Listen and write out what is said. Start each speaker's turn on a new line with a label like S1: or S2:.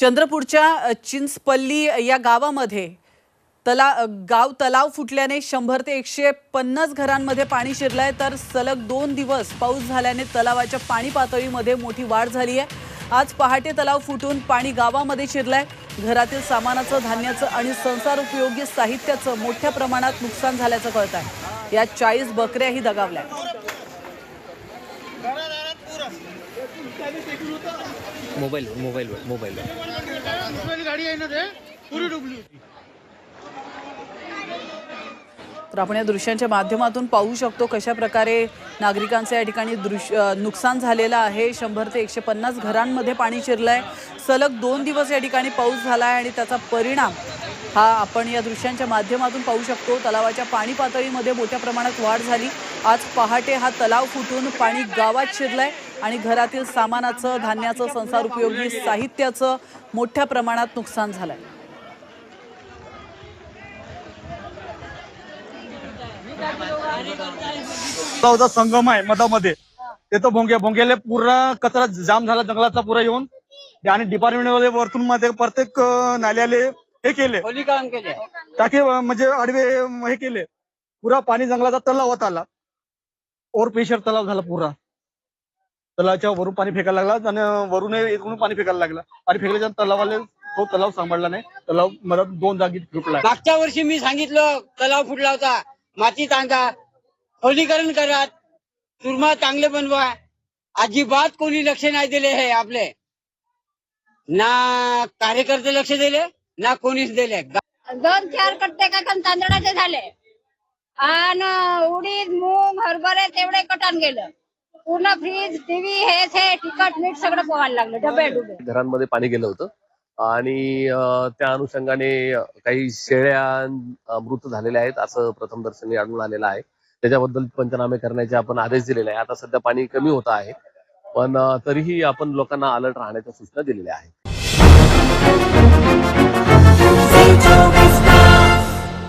S1: चंद्रपूरच्या चिंचपल्ली या गावामध्ये तला गाव तलाव फुटल्याने शंभर ते एकशे पन्नास घरांमध्ये पाणी शिरलंय. तर सलग दोन दिवस पाऊस झाल्याने तलावाच्या पाणी पातळीमध्ये मोठी वाढ झाली आहे. आज पहाटे तलाव फुटून पाणी गावामध्ये शिरलंय. घरातील सामानाचं धान्याचं आणि संसार उपयोगी साहित्याचं मोठ्या प्रमाणात नुकसान झाल्याचं कळत आहे यात चाळीस बकऱ्याही दगावल्या
S2: मोबाईलवर मोबाईलवर मोबाईलवर
S3: गाडी आहे ना ते पुरी डुबली
S1: तर आपण या दृश्यांच्या माध्यमातून पाहू शकतो कशा प्रकारे नागरिकांचं या ठिकाणी दृश्य नुकसान झालेलं आहे. शंभर ते एकशे पन्नास घरांमध्ये पाणी शिरलंय. सलग दोन दिवस या ठिकाणी पाऊस झाला आहे आणि त्याचा परिणाम हा आपण या दृश्यांच्या माध्यमातून पाहू शकतो. तलावाच्या पाणी पातळीमध्ये मोठ्या प्रमाणात वाढ झाली. आज पहाटे हा तलाव फुटून पाणी गावात शिरलंय. आणि घरातील सामानाचं धान्याचं संसार उपयोगी साहित्याचं मोठ्या प्रमाणात नुकसान झालंय.
S3: तलावाचा संगम आहे मधामध्ये. तिथं भोंगे भोंग्याला पुरा कचरा जाम झाला जंगलाचा पुरा येऊन. आणि डिपार्टमेंटमध्ये वरतून मध्ये प्रत्येक नाल्याले हे केले. टाके म्हणजे आडवे हे केले. पुरा पाणी जंगलाचा तलावात आला. ओव्हर प्रेशर तलाव झाला पुरा. तलावाच्या वरून पाणी फेकायला लागला आणि वरून इकडून पाणी फेकायला लागला. पाणी फेकल्याच्या तलावाले तो तलाव सांभाळला नाही. तलाव मला दोन जागी तुटला
S4: मागच्या वर्षी मी सांगितलं तलाव फुटला होता. माती टांगा खोलीकरण करा. चुरमा चांगले बनवा. अजिबात कोणी लक्ष नाही दिले हे आपले. ना कार्यकर्ते लक्ष दिले ना कोणीच दिले.
S5: दोन चार कट्टे का तांदळाचे झाले. आणि उडीद मूग हरभरे तेवढे कटन गेलं. पूर्ण फ्रीज टीव्ही हे ते तिखट मीठ सगळं पोहायला लागलं डबे डुबे.
S6: घरांमध्ये पाणी गेलं होतं. आणि अं, त्या अनुषंगाने काही शेळ्या अं, मृत झालेल्या आहेत असं प्रथम दर्शनी आढळून आलेलं आहे. त्याच्याबद्दल पंचनामे करण्याचे आपण आदेश दिलेले आहे आता सध्या पाणी कमी होत आहे. पण अं, तरीही आपण लोकांना अलर्ट राहण्याच्या सूचना दिलेल्या आहेत.